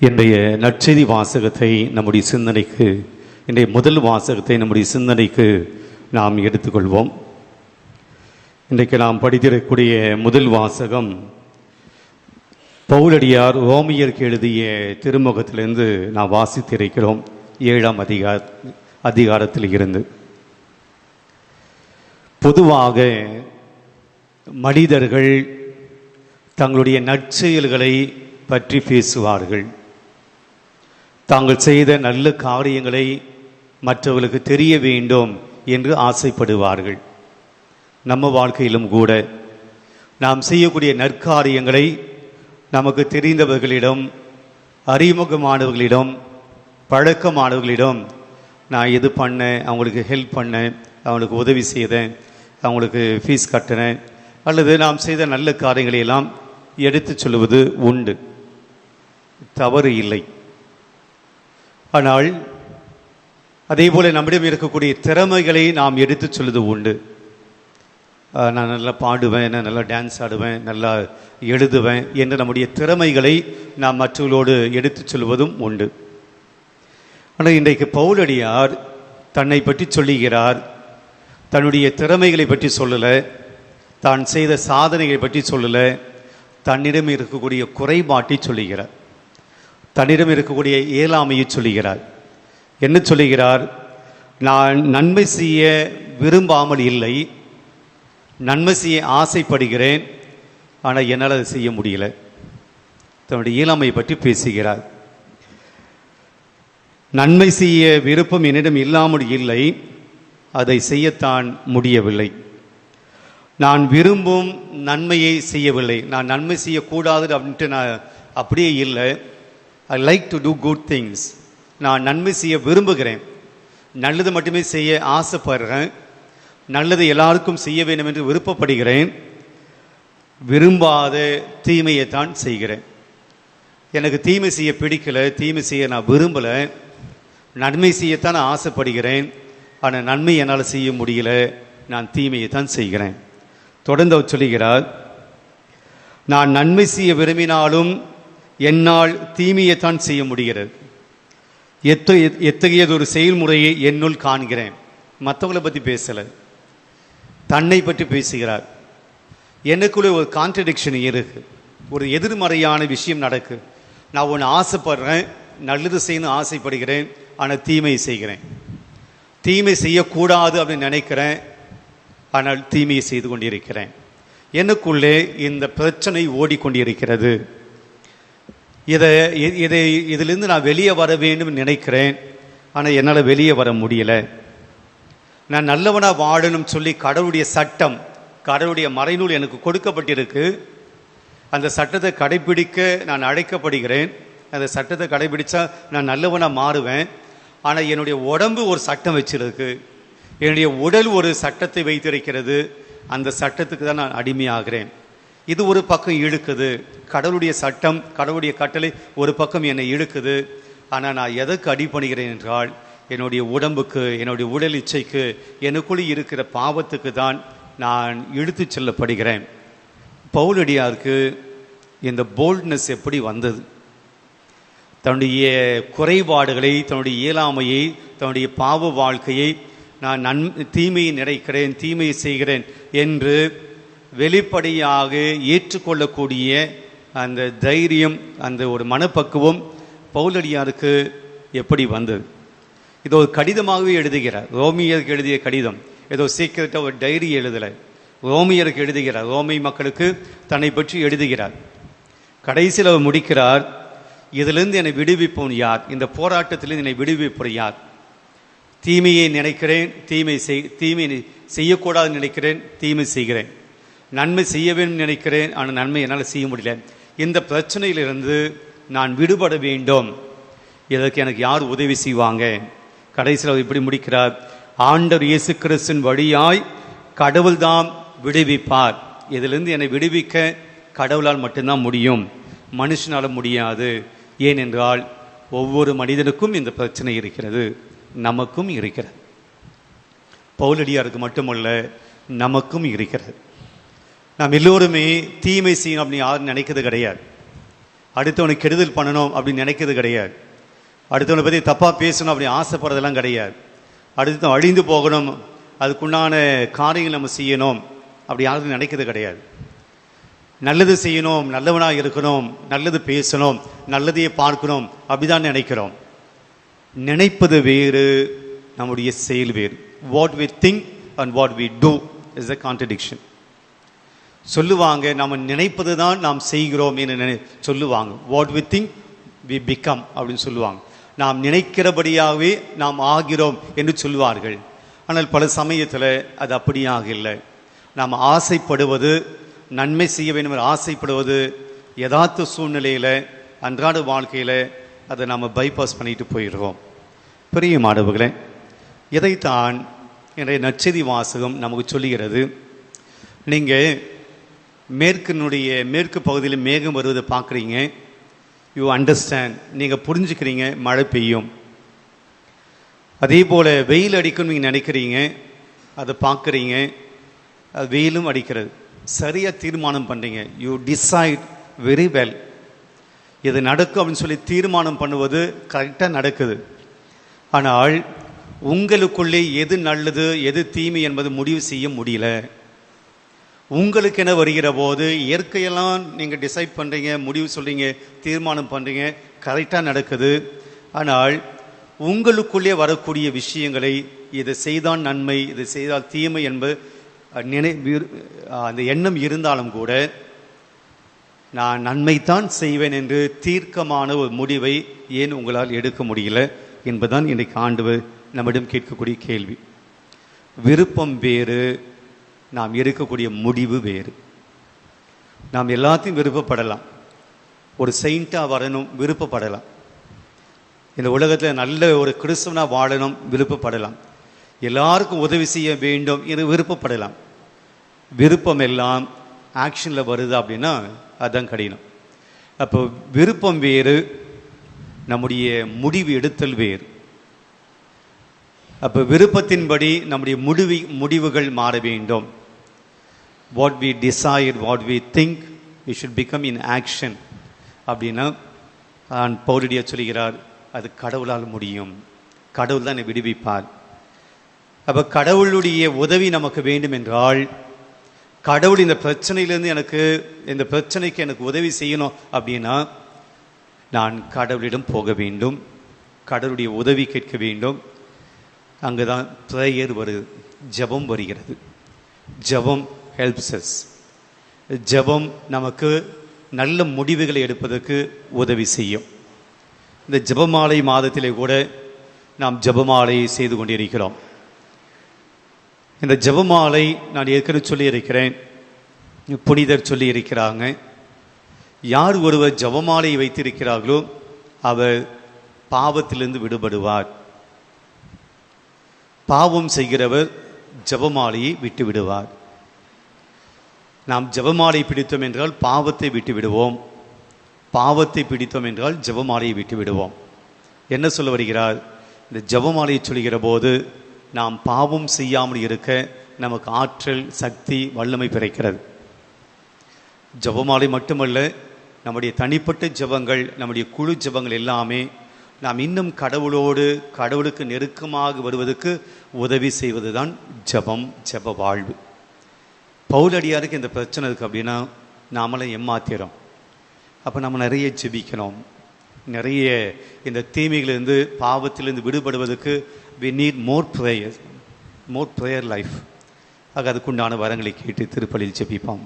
இன்றைய நற்செய்தி வாசகத்தை நம்முடைய சிந்தனைக்கு இன்றைய முதல் வாசகத்தை நம்முடைய சிந்தனைக்கு நாம் எடுத்துக்கொள்வோம். இன்றைக்கு நாம் படித்திருக்கக்கூடிய முதல் வாசகம் பவுலடியார் ரோமியருக்கு எழுதிய திருமுகத்திலிருந்து நாம் வாசித்திருக்கிறோம். ஏழாம் அதிகார அதிகாரத்தில் இருந்து. பொதுவாக மனிதர்கள் தங்களுடைய நற்செயல்களை பற்றி பேசுவார்கள். தாங்கள் செய்த நல்ல காரியங்களை மற்றவர்களுக்கு தெரிய வேண்டும் என்று ஆசைப்படுவார்கள். நம்ம வாழ்க்கையிலும் கூட நாம் செய்யக்கூடிய நற்காரியங்களை நமக்கு தெரிந்தவர்களிடம் அறிமுகமானவர்களிடம் பழக்கமானவர்களிடம் நான் இது பண்ணேன் அவங்களுக்கு ஹெல்ப் பண்ணேன் அவங்களுக்கு உதவி செய்தேன் அவங்களுக்கு ஃபீஸ் கட்டினேன் அல்லது நாம் செய்த நல்ல காரியங்களை எல்லாம் எடுத்துச் சொல்லுவது உண்டு. தவறு இல்லை. ஆனால் அதே போல் நம்மிடம் இருக்கக்கூடிய திறமைகளை நாம் எடுத்துச் சொல்வது உண்டு. நான் நல்லா பாடுவேன் நான் நல்லா டான்ஸ் ஆடுவேன் நல்லா எழுதுவேன் என்று நம்முடைய திறமைகளை நாம் மற்றவர்களோடு எடுத்துச் சொல்வதும் உண்டு. ஆனால் இன்றைக்கு பவுலடியார் தன்னை பற்றி சொல்லுகிறார் தன்னுடைய திறமைகளை பற்றி சொல்லலை தான் செய்த சாதனைகளை பற்றி சொல்லலை தன்னிடம் இருக்கக்கூடிய குறைபாட்டை சொல்லுகிறார். தன்னிடம் இருக்கக்கூடிய இயலாமையை சொல்லுகிறார். என்ன சொல்லுகிறார்? நான் நன்மை செய்ய விரும்பாமல் இல்லை. நன்மை செய்ய ஆசைப்படுகிறேன். ஆனால் என்னால் அதை செய்ய முடியல. தன்னுடைய இயலாமையை பற்றி பேசுகிறார். நன்மை செய்ய விருப்பம் என்னிடம் இல்லாமல் இல்லை. அதை செய்யத்தான் முடியவில்லை. நான் விரும்பும் நன்மையை செய்யவில்லை. நான் நன்மை செய்யக்கூடாது அப்படின்ட்டு நான் அப்படியே இல்லை. I like to do good things நான் நன்மை செய்ய விரும்புகிறேன். நல்லது மட்டுமே செய்ய ஆசைப்படுறேன். நல்லது எல்லாருக்கும் செய்ய வேண்டும் என்று விருப்பப்படுகிறேன். விரும்பாத தீமையை தான் செய்கிறேன். எனக்கு தீமை செய்ய பிடிக்கல தீமை செய்ய நான் விரும்பலை. நன்மை செய்யத்தான் நான் ஆசைப்படுகிறேன். ஆனால் நன்மை என்னால் செய்ய முடியல. நான் தீமையை தான் செய்கிறேன். தொடர்ந்து அவர் சொல்லுகிறார் நான் நன்மை செய்ய விரும்பினாலும் என்னால் தீமையைத்தான் செய்ய முடிகிறது. எத்த எத்தகையதொரு செயல்முறையை என்னுள் காண்கிறேன். மற்றவங்களை பற்றி பேசலை. தன்னை பற்றி பேசுகிறார். எனக்குள்ளே ஒரு கான்ட்ரடிக்ஷன் இருக்கு. ஒரு எதிர்மறையான விஷயம் நடக்கு. நான் ஒன்று ஆசைப்படுறேன். நல்லது செய்யணும் ஆசைப்படுகிறேன். ஆனால் தீமை செய்கிறேன். தீமை செய்யக்கூடாது அப்படின்னு நினைக்கிறேன். ஆனால் தீமையை செய்து கொண்டிருக்கிறேன். எனக்குள்ளே இந்த பிரச்சனை ஓடிக்கொண்டிருக்கிறது. இதை இதை இதிலிருந்து நான் வெளியே வர வேண்டும் நினைக்கிறேன். ஆனால் என்னால் வெளியே வர முடியல. நான் நல்லவனாக வாழணும் சொல்லி கடவுளுடைய சட்டம் கடவுளுடைய மறைநூல் எனக்கு கொடுக்கப்பட்டிருக்கு. அந்த சட்டத்தை கடைபிடிக்க நான் அழைக்கப்படுகிறேன். அந்த சட்டத்தை கடைபிடித்தா நான் நல்லவனாக மாறுவேன். ஆனால் என்னுடைய உடம்பு ஒரு சட்டம் வச்சிருக்கு. என்னுடைய உடல் ஒரு சட்டத்தை வைத்திருக்கிறது. அந்த சட்டத்துக்கு தான் நான் அடிமையாகிறேன். இது ஒரு பக்கம் இழுக்குது. கடவுளுடைய சட்டம் கடவுளுடைய கட்டளை ஒரு பக்கம் என்னை இழுக்குது. ஆனால் நான் எதற்கு அடிபணிகிறேன் என்றால் என்னுடைய உடம்புக்கு என்னுடைய உடல் இச்சைக்கு எனக்குள்ளே இருக்கிற பாவத்துக்கு தான் நான் இழுத்துச் செல்லப்படுகிறேன். பவுலடியாருக்கு இந்த போல்ட்னஸ் எப்படி வந்தது? தன்னுடைய குறைபாடுகளை தன்னுடைய இயலாமையை தன்னுடைய பாவ வாழ்க்கையை நான் நன் தீமையை நினைக்கிறேன் தீமையை செய்கிறேன் என்று வெளிப்படையாக ஏற்றுக்கொள்ளக்கூடிய அந்த தைரியம் அந்த ஒரு மனப்பக்குவம் பவுலடியாருக்கு எப்படி வந்தது? இது ஒரு கடிதமாகவே எழுதுகிறார். ரோமியருக்கு எழுதிய கடிதம். ஏதோ சீக்கிரட்டாக ஒரு டைரி எழுதலை. ரோமியருக்கு எழுதுகிறார். ரோமை மக்களுக்கு தன்னை பற்றி எழுதுகிறார். கடைசியில் அவர் முடிக்கிறார் இதிலிருந்து என்னை விடுவிப்போன் யார்? இந்த போராட்டத்திலிருந்து என்னை விடுவிப்போன் யார்? தீமையை நினைக்கிறேன் தீமை செய் தீமை செய்யக்கூடாதுன்னு நினைக்கிறேன் தீமை செய்கிறேன். நன்மை செய்ய வேண்டும் நினைக்கிறேன். ஆனால் நன்மை என்னால் செய்ய முடியல. இந்த பிரச்சனையிலிருந்து நான் விடுபட வேண்டும். இதற்கு எனக்கு யார் உதவி செய்வாங்க? கடைசியில் அவர் இப்படி முடிக்கிறார். ஆண்டவர் இயேசு கிறிஸ்தின் வழியாய் கடவுள்தாம் விடுவிப்பார். இதிலிருந்து என்னை விடுவிக்க கடவுளால் மட்டும்தான் முடியும். மனுஷனால முடியாது. ஏனென்றால் ஒவ்வொரு மனிதனுக்கும் இந்த பிரச்சனை இருக்கிறது. நமக்கும் இருக்கிறது. பவுலடியாருக்கு மட்டுமல்ல நமக்கும் இருக்கிறது. நாம் எல்லோருமே தீமை செய்யணும் அப்படின்னு யாரும் நினைக்கிறது கிடையாது. அடுத்தவனுக்கு கெடுதல் பண்ணணும் அப்படின்னு நினைக்கிறது கிடையாது. அடுத்தவனை பற்றி தப்பாக பேசணும் அப்படி ஆசைப்படுறதெல்லாம் கிடையாது. அடுத்து அழிந்து போகணும் அதுக்குண்டான காரியங்கள் நம்ம செய்யணும் அப்படி யாரும் நினைக்கிறது கிடையாது. நல்லது செய்யணும் நல்லவனாக இருக்கணும் நல்லது பேசணும் நல்லதையே பார்க்கணும் அப்படிதான் நினைக்கிறோம். நினைப்பது வேறு நம்முடைய செயல் வேறு. What we think and what we do is a contradiction சொல்லுவாங்க நம்ம நினைப்பது தான் நாம் செய்கிறோம் என்று நினை சொல்லுவாங்க. What we think we become அப்படின்னு சொல்லுவாங்க. நாம் நினைக்கிறபடியாகவே நாம் ஆகிறோம் என்று சொல்லுவார்கள். ஆனால் பல சமயத்தில் அது அப்படியாக இல்லை. நாம் ஆசைப்படுவது நன்மை செய்ய வேண்டும் என்று ஆசைப்படுவது யதார்த்த சூழ்நிலையில் அன்றாட வாழ்க்கையில் அதை நாம் பைபாஸ் பண்ணிட்டு போயிடுறோம். பெரிய மாணவர்களே இதைத்தான் என்னுடைய நச்செதி வாசகம் நமக்கு சொல்லுகிறது. நீங்கள் மேற்கினுடைய மேற்கு பகுதியில் மேகம் வருவதை பார்க்குறீங்க. யூ அண்டர்ஸ்டாண்ட் நீங்கள் புரிஞ்சுக்கிறீங்க மழை பெய்யும். அதே போல் வெயில் அடிக்கும்னு நீங்கள் நினைக்கிறீங்க அதை பார்க்குறீங்க அது வெயிலும் அடிக்கிறது. சரியாக தீர்மானம் பண்ணுறீங்க யூ டிசைட் வெரி வெல் இது நடக்கும் அப்படின்னு சொல்லி தீர்மானம் பண்ணுவது கரெக்டாக நடக்குது. ஆனால் உங்களுக்குள்ளே எது நல்லது எது தீமை என்பது முடிவு செய்ய முடியல. உங்களுக்கு என வருகிற போது இயற்கையெல்லாம் நீங்கள் டிசைட் பண்ணுறீங்க முடிவு சொல்கிறீங்க தீர்மானம் பண்ணுறீங்க கரெக்டாக நடக்குது. ஆனால் உங்களுக்குள்ளே வரக்கூடிய விஷயங்களை இதை செய்தால் நன்மை இதை செய்தால் தீமை என்பது நினை அந்த எண்ணம் இருந்தாலும் கூட நான் நன்மைத்தான் செய்வேன் என்று தீர்க்கமான ஒரு முடிவை ஏன் உங்களால் எடுக்க முடியல என்பதுதான் இன்றைக்கு ஆண்டு நம்மிடம் கேட்கக்கூடிய கேள்வி. விருப்பம் வேறு நாம் இருக்கக்கூடிய முடிவு வேறு. நாம் எல்லாத்தையும் விருப்பப்படலாம். ஒரு செயின்ட்டாக வரணும் விருப்பப்படலாம். இந்த உலகத்தில் நல்ல ஒரு கிறிஸ்தவனாக வாழணும் விருப்பப்படலாம். எல்லாருக்கும் உதவி செய்ய வேண்டும் என்று விருப்பப்படலாம். விருப்பம் எல்லாம் ஆக்ஷனில் வருது அப்படின்னா அதுதான் கடினம். அப்போ விருப்பம் வேறு நம்முடைய முடிவு எடுத்தல் வேறு. அப்போ விருப்பத்தின்படி நம்முடைய முடிவு முடிவுகள் மாற வேண்டும். What we decide what we think we should become in action அப்படின்னா நான் பௌரடியா சொல்கிறார் அது கடவுளால் முடியும். கடவுள் தான் என்னை விடுவிப்பார். அப்போ கடவுளுடைய உதவி நமக்கு வேண்டும் என்றால் கடவுள் இந்த பிரச்சனையிலேருந்து எனக்கு இந்த பிரச்சனைக்கு எனக்கு உதவி செய்யணும் அப்படின்னா நான் கடவுளிடம் போக வேண்டும். கடவுளுடைய உதவி கேட்க வேண்டும். அங்கே தான் ப்ரேயர் வருது ஜெபம் வருகிறது. ஜெபம் ஹெல்ப்ஸ் எஸ் ஜெபம் நமக்கு நல்ல முடிவுகளை எடுப்பதற்கு உதவி செய்யும். இந்த ஜெபமாலை மாதத்திலே கூட நாம் ஜெபமாலை செய்து கொண்டிருக்கிறோம். இந்த ஜெபமாலை நான் ஏற்கனவே சொல்லியிருக்கிறேன். புனிதர் சொல்லி இருக்கிறாங்க யார் ஒருவர் ஜபமாலை வைத்திருக்கிறார்களோ அவர் பாவத்திலிருந்து விடுபடுவார். பாவம் செய்கிறவர் ஜபமாலையை விட்டு விடுவார் நாம் ஜெபமாலை பிடித்தோம் என்றால் பாவத்தை விட்டு விடுவோம். பாவத்தை பிடித்தோம் என்றால் ஜெபமாலையை விட்டு விடுவோம். என்ன சொல்ல வருகிறார்? இந்த ஜபமாலையை சொல்கிற போது நாம் பாவம் செய்யாமல் இருக்க நமக்கு ஆற்றல் சக்தி வல்லமை பிறக்கிறது. ஜெபமாலை மட்டுமல்ல நம்முடைய தனிப்பட்ட ஜெபங்கள் நம்முடைய குழு ஜெபங்கள் எல்லாமே நாம் இன்னும் கடவுளோடு கடவுளுக்கு நெருக்கமாக வருவதற்கு உதவி செய்வது தான் ஜபம் ஜப வாழ்வு. பவுலடியாருக்கு இந்த பிரச்சனை இருக்குது அப்படின்னா நாமளும் ஏமாத்திரோம் அப்போ நம்ம நிறைய ஜெபிக்கணும். நிறைய இந்த தீமைகளிலிருந்து பாவத்திலிருந்து விடுபடுவதற்கு we need more prayer more prayer life ஆக அதுக்குண்டான வரங்களை கேட்டு திருப்பலியில் ஜெபிப்போம்.